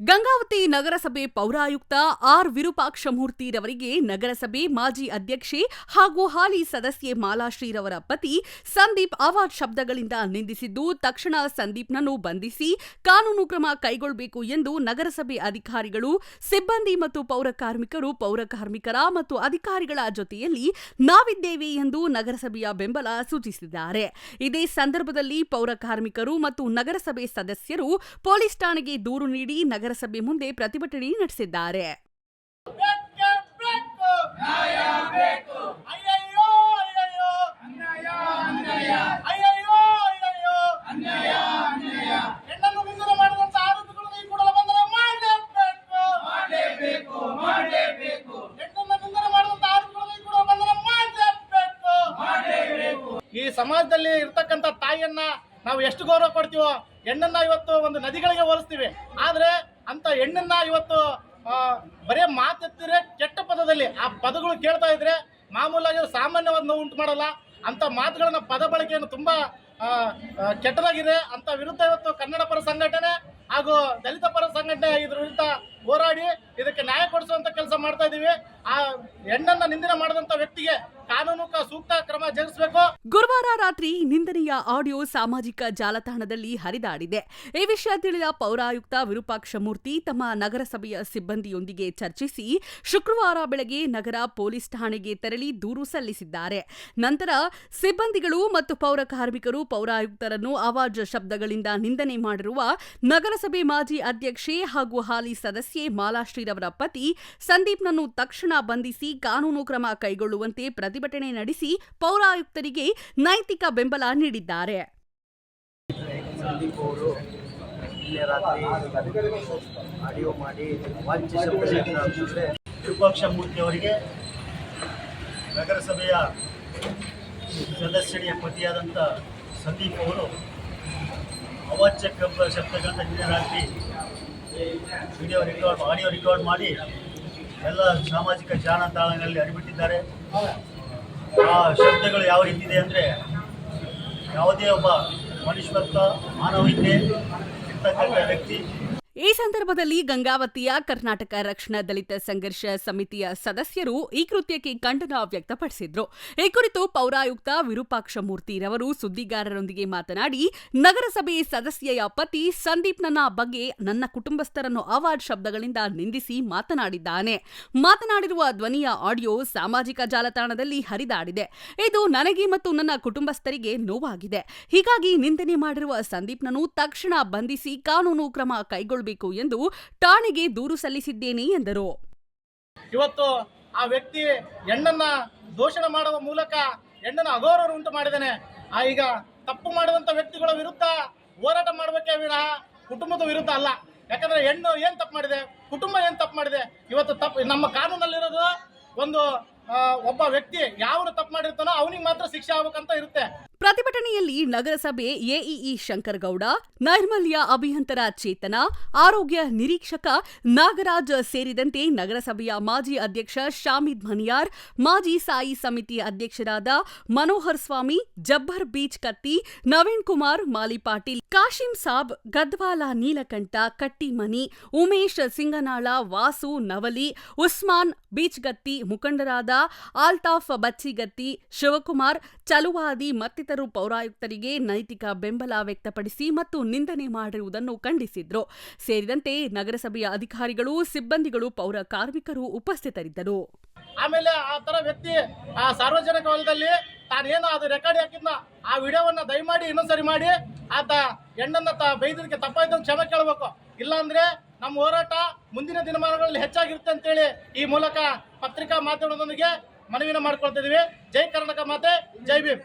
ಗಂಗಾವತಿ ನಗರಸಭೆ ಪೌರಾಯುಕ್ತ ಆರ್ ವಿರೂಪಾಕ್ಷಮೂರ್ತಿರವರಿಗೆ ನಗರಸಭೆ ಮಾಜಿ ಅಧ್ಯಕ್ಷೆ ಹಾಗೂ ಹಾಲಿ ಸದಸ್ಯೆ ಮಾಲಾಶ್ರೀರವರ ಪತಿ ಸಂದೀಪ್ ಅವಾರ್ಡ್ ಶಬ್ದಗಳಿಂದ ನಿಂದಿಸಿದ್ದು, ತಕ್ಷಣ ಸಂದೀಪ್ನನ್ನು ಬಂಧಿಸಿ ಕಾನೂನು ಕ್ರಮ ಕೈಗೊಳ್ಳಬೇಕು ಎಂದು ನಗರಸಭೆ ಅಧಿಕಾರಿಗಳು, ಸಿಬ್ಬಂದಿ ಮತ್ತು ಪೌರ ಕಾರ್ಮಿಕರು, ಪೌರ ಕಾರ್ಮಿಕರ ಮತ್ತು ಅಧಿಕಾರಿಗಳ ಜೊತೆಯಲ್ಲಿ ನಾವಿದ್ದೇವೆ ಎಂದು ನಗರಸಭೆಯ ಬೆಂಬಲ ಸೂಚಿಸಿದ್ದಾರೆ. ಇದೇ ಸಂದರ್ಭದಲ್ಲಿ ಪೌರ ಕಾರ್ಮಿಕರು ಮತ್ತು ನಗರಸಭೆ ಸದಸ್ಯರು ಪೊಲೀಸ್ ಠಾಣೆಗೆ ದೂರು ನೀಡಿ ನಗರಸಭೆ ಮುಂದೆ ಪ್ರತಿಭಟನೆ ನಡೆಸಿದ್ದಾರೆ. ಈ ಸಮಾಜದಲ್ಲಿ ಇರ್ತಕ್ಕಂಥ ತಾಯಿಯನ್ನ ನಾವು ಎಷ್ಟು ಗೌರವ ಕೊಡ್ತೀವೋ ಹೆಣ್ಣನ್ನ ಇವತ್ತು ಒಂದು ನದಿಗಳಿಗೆ ಹೋಲಿಸ್ತೀವಿ. ಆದರೆ ಅಂತ ಹೆಣ್ಣನ್ನ ಇವತ್ತು ಬರೀ ಮಾತೆತ್ತಿದ್ರೆ ಕೆಟ್ಟ ಪದದಲ್ಲಿ ಆ ಪದಗಳು ಕೇಳ್ತಾ ಇದ್ರೆ ಮಾಮೂಲಾಗಿ ಸಾಮಾನ್ಯವಾದ ನೋವು ಉಂಟು ಮಾಡಲ್ಲ. ಅಂತ ಮಾತುಗಳನ್ನ ಪದ ಬಳಕೆಯನ್ನು ತುಂಬಾ ಕೆಟ್ಟದಾಗಿದೆ. ಅಂತ ವಿರುದ್ಧ ಇವತ್ತು ಕನ್ನಡ ಪರ ಸಂಘಟನೆ ಹಾಗೂ ದಲಿತ ಪರ ಸಂಘಟನೆ ಇದ್ರ ವಿರುದ್ಧ ಹೋರಾಡಿ ಇದಕ್ಕೆ ನ್ಯಾಯ ಕೊಡಿಸುವಂತ ಕೆಲಸ ಮಾಡ್ತಾ ಇದೀವಿ. ಆ, ಹೆಣ್ಣನ್ನ ನಿಂದನೆ ಮಾಡಿದಂತ ವ್ಯಕ್ತಿಗೆ ಕಾನೂನು ಕ್ರಮ ಜರುಗಿಸಬೇಕು. ಗುರುವಾರ ರಾತ್ರಿ ನಿಂದನೆಯ ಆಡಿಯೋ ಸಾಮಾಜಿಕ ಜಾಲತಾಣದಲ್ಲಿ ಹರಿದಾಡಿದೆ. ಈ ವಿಷಯ ತಿಳಿದ ಪೌರಾಯುಕ್ತ ವಿರೂಪಾಕ್ಷಮೂರ್ತಿ ತಮ್ಮ ನಗರಸಭೆಯ ಸಿಬ್ಬಂದಿಯೊಂದಿಗೆ ಚರ್ಚಿಸಿ ಶುಕ್ರವಾರ ಬೆಳಗ್ಗೆ ನಗರ ಪೊಲೀಸ್ ಠಾಣೆಗೆ ತೆರಳಿ ದೂರು ಸಲ್ಲಿಸಿದ್ದಾರೆ. ನಂತರ ಸಿಬ್ಬಂದಿಗಳು ಮತ್ತು ಪೌರ ಕಾರ್ಮಿಕರು ಪೌರಾಯುಕ್ತರನ್ನು ಅವಾಜ್ ಶಬ್ದಗಳಿಂದ ನಿಂದನೆ ಮಾಡಿರುವ ನಗರಸಭೆ ಮಾಜಿ ಅಧ್ಯಕ್ಷೆ ಹಾಗೂ ಹಾಲಿ ಸದಸ್ಯೆ ಮಾಲಾಶ್ರೀರವರ ಪತಿ ಸಂದೀಪ್ನನ್ನು ತಕ್ಷಣ ಬಂಧಿಸಿ ಕಾನೂನು ಕ್ರಮ ಕೈಗೊಳ್ಳುವಂತೆ ಪ್ರತಿಭಟನೆ ನಡೆಸಿ ಪೌರಾಯುಕ್ತರಿಗೆ ನೈತಿಕ ಬೆಂಬಲ ನೀಡಿದ್ದಾರೆ. ನಗರಸಭೆಯ ಸದಸ್ಯರಿಗೆ ಪತಿಯಾದಂಥ ಸಂದೀಪ್ ಅವರು ಅವಾಚ್ಯ ಕಬ್ಬ ಶಬ್ದಗಳನ್ನು ನಿನ್ನೆ ರಾತ್ರಿ ವಿಡಿಯೋ ರೆಕಾರ್ಡ್, ಆಡಿಯೋ ರೆಕಾರ್ಡ್ ಮಾಡಿ ಎಲ್ಲ ಸಾಮಾಜಿಕ ಜಾಲತಾಣಗಳಲ್ಲಿ ಹರಿಬಿಟ್ಟಿದ್ದಾರೆ. ಆ ಶಬ್ದಗಳು ಯಾವ ರೀತಿ ಇದೆ ಅಂದರೆ ಯಾವುದೇ ಒಬ್ಬ ಮನುಷ್ಯತ್ವ ಮಾನವೀಯತೆ ಇರ್ತಕ್ಕಂಥ ವ್ಯಕ್ತಿ ಈ ಸಂದರ್ಭದಲ್ಲಿ ಗಂಗಾವತಿಯ ಕರ್ನಾಟಕ ರಕ್ಷಣಾ ದಲಿತ ಸಂಘರ್ಷ ಸಮಿತಿಯ ಸದಸ್ಯರು ಈ ಕೃತ್ಯಕ್ಕೆ ಖಂಡನ ವ್ಯಕ್ತಪಡಿಸಿದ್ರು. ಈ ಕುರಿತು ಪೌರಾಯುಕ್ತ ವಿರೂಪಾಕ್ಷಮೂರ್ತಿರವರು ಸುದ್ದಿಗಾರರೊಂದಿಗೆ ಮಾತನಾಡಿ, ನಗರಸಭೆ ಸದಸ್ಯೆಯ ಪತಿ ಸಂದೀಪ್ ನನ್ನ ಬಗ್ಗೆ ನನ್ನ ಕುಟುಂಬಸ್ಥರನ್ನು ಅವಾರ್ಡ್ ಶಬ್ದಗಳಿಂದ ನಿಂದಿಸಿ ಮಾತನಾಡಿದ್ದಾನೆ. ಮಾತನಾಡಿರುವ ಧ್ವನಿಯ ಆಡಿಯೋ ಸಾಮಾಜಿಕ ಜಾಲತಾಣದಲ್ಲಿ ಹರಿದಾಡಿದೆ. ಇದು ನನಗೆ ಮತ್ತು ನನ್ನ ಕುಟುಂಬಸ್ಥರಿಗೆ ನೋವಾಗಿದೆ. ಹೀಗಾಗಿ ನಿಂದನೆ ಮಾಡಿರುವ ಸಂದೀಪ್ನನ್ನು ತಕ್ಷಣ ಬಂಧಿಸಿ ಕಾನೂನು ಕ್ರಮ ಕೈಗೊಳ್ಳಬೇಕು ಎಂದು ಠಾಣೆಗೆ ದೂರು ಸಲ್ಲಿಸಿದ್ದೇನೆ ಎಂದರು. ಇವತ್ತು ಆ ವ್ಯಕ್ತಿ ಹೆಣ್ಣನ್ನ ದೂಷಣೆ ಮಾಡುವ ಮೂಲಕ ಹೆಣ್ಣನ್ನು ಅಗೌರವ ಉಂಟು ಮಾಡಿದ್ದಾನೆ. ಆ ಈಗ ತಪ್ಪು ಮಾಡುವಂತ ವ್ಯಕ್ತಿಗಳ ವಿರುದ್ಧ ಹೋರಾಟ ಮಾಡಬೇಕೇ ವಿನಃ ಕುಟುಂಬದ ವಿರುದ್ಧ ಅಲ್ಲ. ಯಾಕಂದ್ರೆ ಹೆಣ್ಣು ಏನ್ ತಪ್ಪು ಮಾಡಿದೆ? ಕುಟುಂಬ ಏನ್ ತಪ್ಪು ಮಾಡಿದೆ? ಇವತ್ತು ತಪ್ಪು, ನಮ್ಮ ಕಾನೂನಲ್ಲಿರೋದು ಒಂದು ಒಬ್ಬ ವ್ಯಕ್ತಿ ಯಾವನು ತಪ್ಪು ಮಾಡಿರ್ತಾನೋ ಅವನಿಗೆ ಮಾತ್ರ ಶಿಕ್ಷೆ ಆಗ್ಬೇಕಂತ ಇರುತ್ತೆ. ಪ್ರತಿಭಟನೆಯಲ್ಲಿ ನಗರಸಭೆ ಎಇಇ ಶಂಕರಗೌಡ, ನೈರ್ಮಲ್ಯ ಅಭಿಯಂತರ ಚೇತನ, ಆರೋಗ್ಯ ನಿರೀಕ್ಷಕ ನಾಗರಾಜ್ ಸೇರಿದಂತೆ ನಗರಸಭೆಯ ಮಾಜಿ ಅಧ್ಯಕ್ಷ ಶಾಮಿದ್ ಮನಿಯಾರ್, ಮಾಜಿ ಸಾಯಿ ಸಮಿತಿ ಅಧ್ಯಕ್ಷರಾದ ಮನೋಹರ್ ಸ್ವಾಮಿ, ಜಬ್ಬರ್ ಬೀಚ್ ಕತ್ತಿ, ನವೀನ್ ಕುಮಾರ್, ಮಾಲಿ ಪಾಟೀಲ್ ಕಾಶಿಂ ಸಾಬ್, ಗದ್ವಾಲ ನೀಲಕಂಠ, ಕಟ್ಟಿಮನಿ, ಉಮೇಶ್ ಸಿಂಗನಾಳ, ವಾಸು ನವಲಿ, ಉಸ್ಮಾನ್ ಬೀಚ್ಗತ್ತಿ ಮುಖಂಡರಾದ ಆಲ್ತಾಫ್ ಬಚ್ಚಿಗತ್ತಿ, ಶಿವಕುಮಾರ್, ಚಲುವಾದಿ ಮತ್ತಿತರರು ಪೌರಾಯುಕ್ತರಿಗೆ ನೈತಿಕ ಬೆಂಬಲ ವ್ಯಕ್ತಪಡಿಸಿ ಮತ್ತು ನಿಂದನೆ ಮಾಡಿರುವುದನ್ನು ಖಂಡಿಸಿದ್ರು. ಸೇರಿದಂತೆ ನಗರಸಭೆಯ ಅಧಿಕಾರಿಗಳು ಸಿಬ್ಬಂದಿಗಳು ಪೌರ ಕಾರ್ಮಿಕರು ಉಪಸ್ಥಿತರಿದ್ದರು. ಆಮೇಲೆ ಆ ವ್ಯಕ್ತಿ ಸಾರ್ವಜನಿಕ ವಲಯದಲ್ಲಿ ತಾನೇನು ಅದು ರೆಕಾರ್ಡ್ ಹಾಕಿದ್ನ, ಆ ವಿಡಿಯೋವನ್ನ ದಯಮಾಡಿ ಇನ್ನೊಂದ್ಸರಿ ಮಾಡಿ. ಆತ ಹೆಣ್ಣನ್ನ ತ ಬೈದಕ್ಕೆ ತಪ್ಪಾಯ್ತು ಕ್ಷಮೆ ಕೇಳಬೇಕು. ಇಲ್ಲಾಂದ್ರೆ ನಮ್ಮ ಹೋರಾಟ ಮುಂದಿನ ದಿನಮಾನಗಳಲ್ಲಿ ಹೆಚ್ಚಾಗಿರುತ್ತೆ ಅಂತೇಳಿ ಈ ಮೂಲಕ ಪತ್ರಿಕಾ ಮಾಧ್ಯಮದೊಂದಿಗೆ ಮನವಿನ ಮಾಡ್ಕೊಳ್ತಿದ್ದೀವಿ ಜೈ ಕರ್ನಾಟಕ ಮಾತೆ, ಜೈ ಭೀಮ್.